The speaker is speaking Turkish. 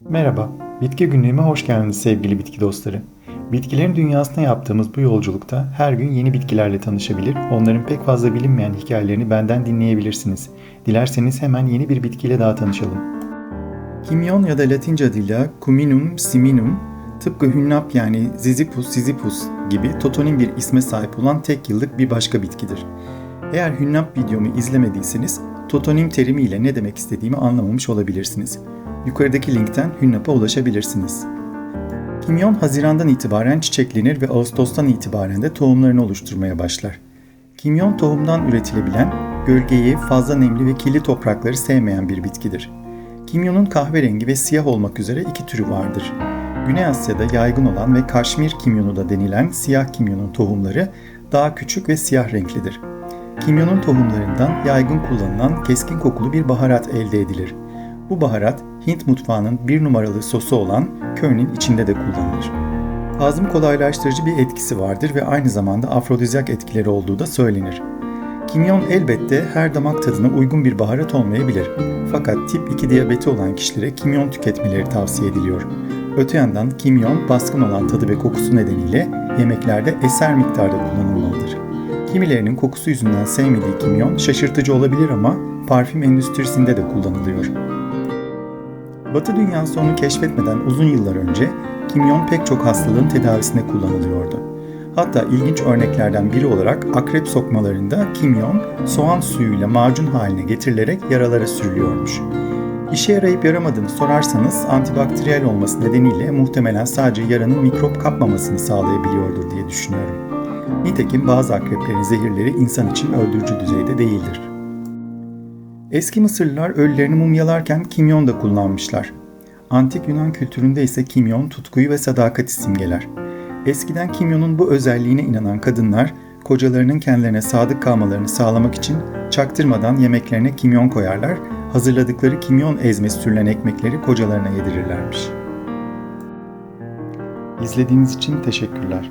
Merhaba, Bitki Günlüğü'me hoş geldiniz sevgili bitki dostları. Bitkilerin dünyasına yaptığımız bu yolculukta her gün yeni bitkilerle tanışabilir, onların pek fazla bilinmeyen hikayelerini benden dinleyebilirsiniz. Dilerseniz hemen yeni bir bitkiyle daha tanışalım. Kimyon ya da Latince adıyla Cuminum siminum, tıpkı hünnap yani Ziziphus siziphus gibi totonim bir isme sahip olan tek yıllık bir başka bitkidir. Eğer hünnap videomu izlemediyseniz totonim terimiyle ne demek istediğimi anlamamış olabilirsiniz. Yukarıdaki linkten Hünnap'a ulaşabilirsiniz. Kimyon Haziran'dan itibaren çiçeklenir ve Ağustos'tan itibaren de tohumlarını oluşturmaya başlar. Kimyon tohumdan üretilebilen, gölgeyi, fazla nemli ve kirli toprakları sevmeyen bir bitkidir. Kimyonun kahverengi ve siyah olmak üzere iki türü vardır. Güney Asya'da yaygın olan ve Kaşmir kimyonu da denilen siyah kimyonun tohumları daha küçük ve siyah renklidir. Kimyonun tohumlarından yaygın kullanılan keskin kokulu bir baharat elde edilir. Bu baharat Hint mutfağının bir numaralı sosu olan körnin içinde de kullanılır. Hazım kolaylaştırıcı bir etkisi vardır ve aynı zamanda afrodizyak etkileri olduğu da söylenir. Kimyon elbette her damak tadına uygun bir baharat olmayabilir. Fakat tip 2 diyabeti olan kişilere kimyon tüketmeleri tavsiye ediliyor. Öte yandan kimyon baskın olan tadı ve kokusu nedeniyle yemeklerde eser miktarda kullanılmalıdır. Kimilerinin kokusu yüzünden sevmediği kimyon şaşırtıcı olabilir ama parfüm endüstrisinde de kullanılıyor. Batı dünyası onu keşfetmeden uzun yıllar önce kimyon pek çok hastalığın tedavisine kullanılıyordu. Hatta ilginç örneklerden biri olarak akrep sokmalarında kimyon soğan suyuyla macun haline getirilerek yaralara sürülüyormuş. İşe yarayıp yaramadığını sorarsanız antibakteriyel olması nedeniyle muhtemelen sadece yaranın mikrop kapmamasını sağlayabiliyordur diye düşünüyorum. Nitekim bazı akreplerin zehirleri insan için öldürücü düzeyde değildir. Eski Mısırlılar ölülerini mumyalarken kimyon da kullanmışlar. Antik Yunan kültüründe ise kimyon tutkuyu ve sadakati simgeler. Eskiden kimyonun bu özelliğine inanan kadınlar kocalarının kendilerine sadık kalmalarını sağlamak için çaktırmadan yemeklerine kimyon koyarlar, hazırladıkları kimyon ezmesi sürülen ekmekleri kocalarına yedirirlermiş. İzlediğiniz için teşekkürler.